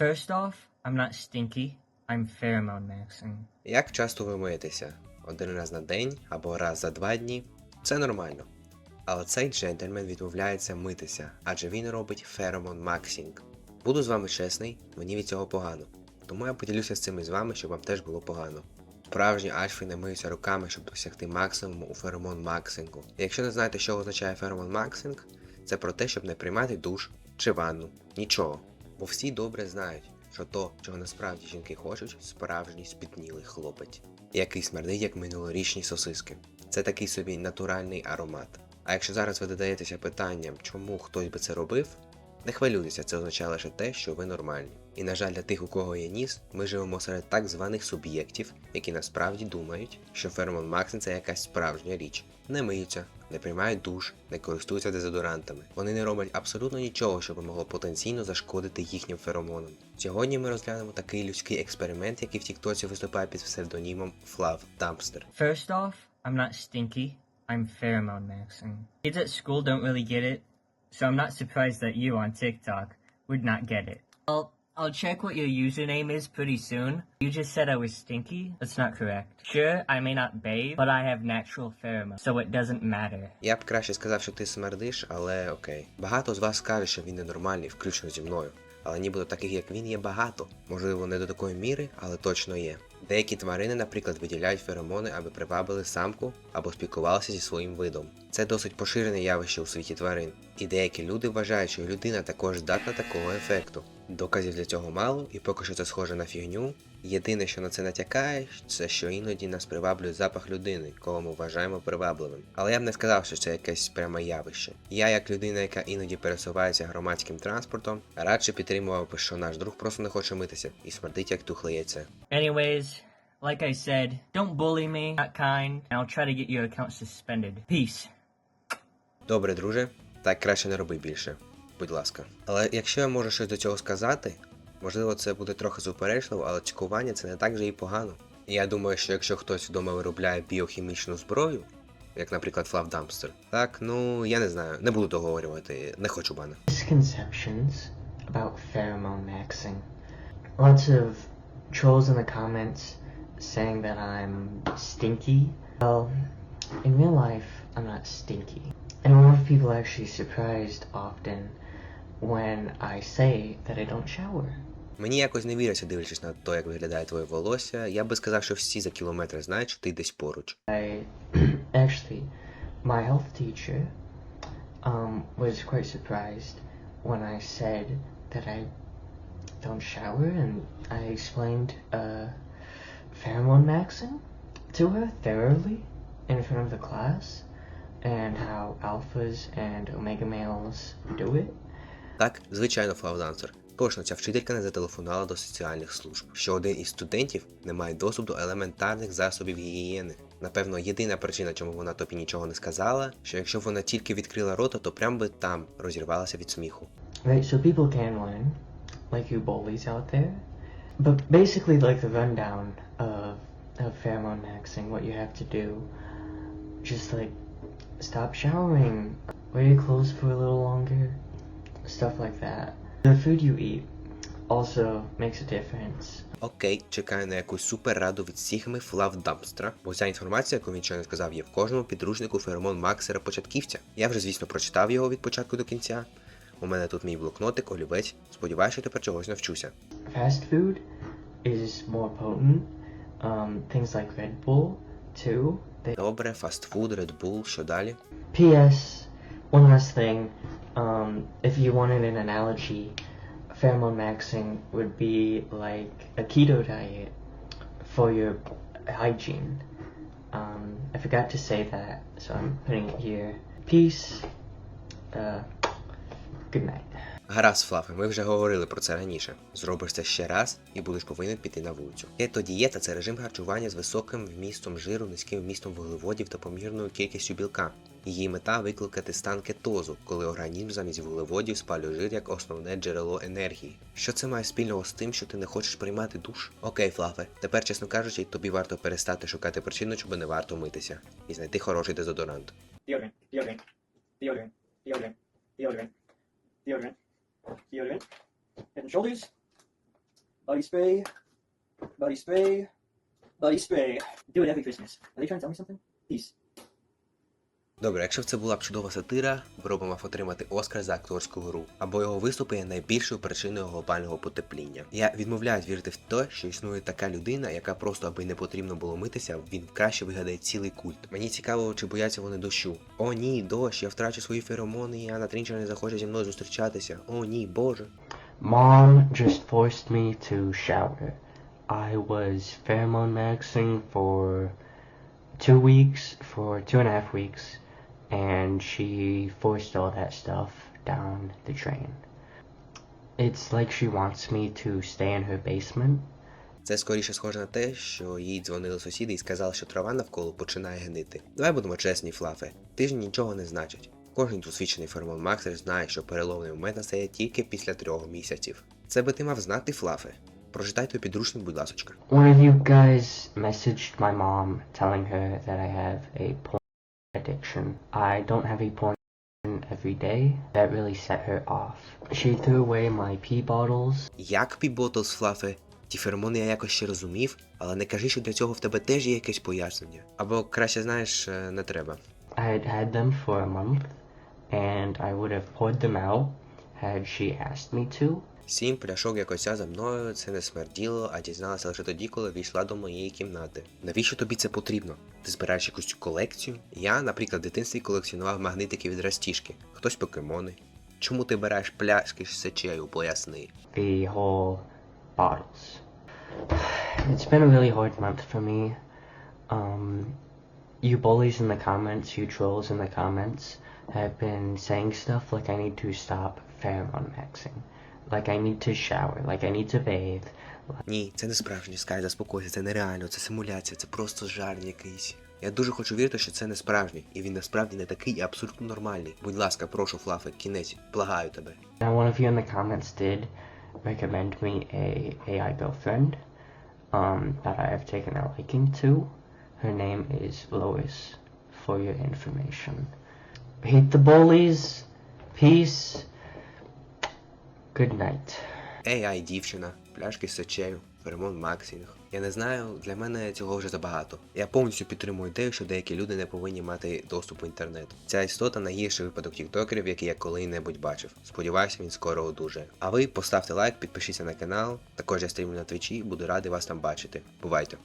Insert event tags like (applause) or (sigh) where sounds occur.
First off, I'm not stinky. I'm pheromone maxing. Як часто ви миєтеся? Один раз на день або раз за два дні? Це нормально. Але цей джентльмен відмовляється митися, адже він робить феромон максінг. Буду з вами чесний, мені від цього погано. Тому я поділюся з цим із вами, щоб вам теж було погано. Справжні альфи не миються руками, щоб досягти максимуму у феромон максингу. Якщо не знаєте, що означає феромон максинг, це про те, щоб не приймати душ чи ванну. Нічого. Бо всі добре знають, що то, чого насправді жінки хочуть, справжній спітнілий хлопець, який смердить як минулорічні сосиски. Це такий собі натуральний аромат. А якщо зараз ви додаєтеся питанням, чому хтось би це робив, не хвилюйтеся, це означає лише те, що ви нормальні. І на жаль, для тих, у кого є ніс, ми живемо серед так званих суб'єктів, які насправді думають, що феромон Максин це якась справжня річ. Не миються, не приймають душ, не користуються дезодорантами. Вони не роблять абсолютно нічого, що би могло потенційно зашкодити їхнім феромонам. Сьогодні ми розглянемо такий людський експеримент, який в Тіктоці виступає під псевдонімом Flav Dumpster. First off, I'm not stinky. I'm pheromone maxing. Kids at school don't really get it, so I'm not surprised that you on TikTok would not get it. I'll, I'll check what your username is pretty soon. You just said I was stinky? That's not correct. Sure, I may not bathe, but I have natural pheromones, so it doesn't matter. Я б краще сказав, що ти смердиш, але окей. Багато з вас каже, що він ненормальний, включно зі мною. Але нібито таких, як він, є багато. Можливо, не до такої міри, але точно є. Деякі тварини, наприклад, виділяють феромони, аби привабили самку або спілкувалися зі своїм видом. Це досить поширене явище у світі тварин. І деякі люди вважають, що людина також здатна такого ефекту. Доказів для цього мало, і поки що це схоже на фігню. Єдине, що на це натякає, це що іноді нас приваблює запах людини, кого ми вважаємо привабливим. Але я б не сказав, що це якесь пряме явище. Я, як людина, яка іноді пересувається громадським транспортом, радше підтримував що наш друг просто не хоче митися і смердить як тухле яйце. Anyways, like I said, don't bully me, not kind, and I'll try to get your account suspended. Peace. Добре, друже, так краще не роби більше, будь ласка. Але якщо я можу щось до цього сказати, можливо, це буде трохи суперечливо, але цькування це не так же і погано. І я думаю, що якщо хтось вдома виробляє біохімічну зброю, як, наприклад, Флав Дампстер, так, ну я не знаю, не буду договорювати, не хочу бана. misconceptions about pheromone maxing. Lots of trolls in the comments saying that I'm stinky. Well, in real life, I'm not stinky. And a lot of people are actually surprised often when I say that I don't shower. Мені якось не віриться, дивлячись на те, як виглядає твоє волосся. Я би сказав, що всі за кілометр знають, що ти десь поруч. I (clears throat) actually, my health teacher um, was quite surprised when I said that I don't shower, and I explained uh, pheromone maxing to her thoroughly in front of the class, and how alphas and omega males do it. Так, звичайно, флавдансер. Точно, ця вчителька не зателефонувала до соціальних служб, що один із студентів не має доступу до елементарних засобів гігієни. Напевно, єдина причина, чому вона тобі нічого не сказала, що якщо б вона тільки відкрила рота, то прям би там розірвалася від сміху. Right, so people can learn, like you bullies out there. But basically, like the rundown of, of pheromone maxing, what you have to do, just like stop showering, wear your clothes for a little longer, stuff like that. The food you eat also makes a difference. Окей, чекаю на якусь супер раду від Сігми Флав Дампстра, бо ця інформація, яку він щойно сказав, є в кожному підручнику феромон Максера початківця. Я вже, звісно, прочитав його від початку до кінця. У мене тут мій блокнотик, олівець. Сподіваюся, що тепер чогось навчуся. Fast food is more potent. Um, things like Red Bull, too. They Добре, фастфуд, Red Bull, що далі? P.S. One last thing. Um, if you wanted an analogy, pheromone maxing would be like a keto diet for your hygiene. Um, I forgot to say that, so I'm putting it here. Peace. Uh, good night. Гаразд, Флафе, ми вже говорили про це раніше. Зробиш це ще раз і будеш повинен піти на вулицю. Кетодієта – це режим харчування з високим вмістом жиру, низьким вмістом вуглеводів та помірною кількістю білка. Її мета викликати стан кетозу, коли організм замість вуглеводів спалює жир як основне джерело енергії. Що це має спільного з тим, що ти не хочеш приймати душ? Окей, Флафе, тепер, чесно кажучи, тобі варто перестати шукати причину, чому не варто митися, і знайти хороший дезодорант. deodorant, deodorant, deodorant, deodorant, deodorant, deodorant, deodorant. Head and shoulders, Body spray. Body spray. Body spray. Do it every Christmas. Are they trying to tell me something? Peace. Добре, якщо б це була б чудова сатира, Броба мав отримати Оскар за акторську гру, або його виступи є найбільшою причиною глобального потепління. Я відмовляю вірити в те, що існує така людина, яка просто аби не потрібно було митися, він краще вигадає цілий культ. Мені цікаво, чи бояться вони дощу. О ні, дощ, я втрачу свої феромони, і Анна Трінчер не захоче зі мною зустрічатися. О ні, боже. Mom just forced me to shower. I was pheromone maxing for two weeks, for two and a half weeks, and she forced all that stuff down the drain. It's like she wants me to stay in her basement. Це скоріше схоже на те, що їй дзвонили сусіди і сказали, що трава навколо починає гнити. Давай будемо чесні, Флафе. Ти ж нічого не значить. Кожен досвідчений феромон Максер знає, що переломний момент настає тільки після трьох місяців. Це би ти мав знати, Флафе. Прочитай той підручник, будь ласочка. One of you guys messaged my mom telling her that I have a porn addiction. I don't have a porn addiction every day. That really set her off. She threw away my pee bottles. Як Піботлс, Флафе? Ті феромони я якось ще розумів, але не кажи, що для цього в тебе теж є якесь пояснення. Або краще знаєш, е, не треба. I had had them for a month, and I would have poured them out had she asked me to. Сім пляшок якося за мною, це не смерділо, а дізналася лише тоді, коли війшла до моєї кімнати. Навіщо тобі це потрібно? Ти збираєш якусь колекцію? Я, наприклад, в дитинстві колекціонував магнитики від Растішки, хтось покемони. Чому ти береш пляшки з сечею, поясни? The whole bottles. It's been a really hard month for me. Um, you bullies in the comments, you trolls in the comments, have been saying stuff like I need to stop pheromone maxing. Like I need to shower, like I need to bathe. Ні, це не справжнє, Скай, заспокойся, це нереально, це симуляція, це просто жарт якийсь. Я дуже хочу вірити, що це не справжній, і він насправді не такий і абсолютно нормальний. Будь ласка, прошу, Флафе, кінець, благаю тебе. Now one of you in the comments did recommend me a AI girlfriend um, that I have taken a liking to. Her name is Lois, for your information. Hate the bullies. Peace. Good night. AI дівчина, пляшки з сечею, феромон Максінг. Я не знаю, для мене цього вже забагато. Я повністю підтримую ідею, що деякі люди не повинні мати доступ в інтернет. Ця істота найгірший випадок тіктокерів, який я коли-небудь бачив. Сподіваюся, він скоро одужає. А ви поставте лайк, підпишіться на канал. Також я стрімлю на твічі, буду радий вас там бачити. Бувайте!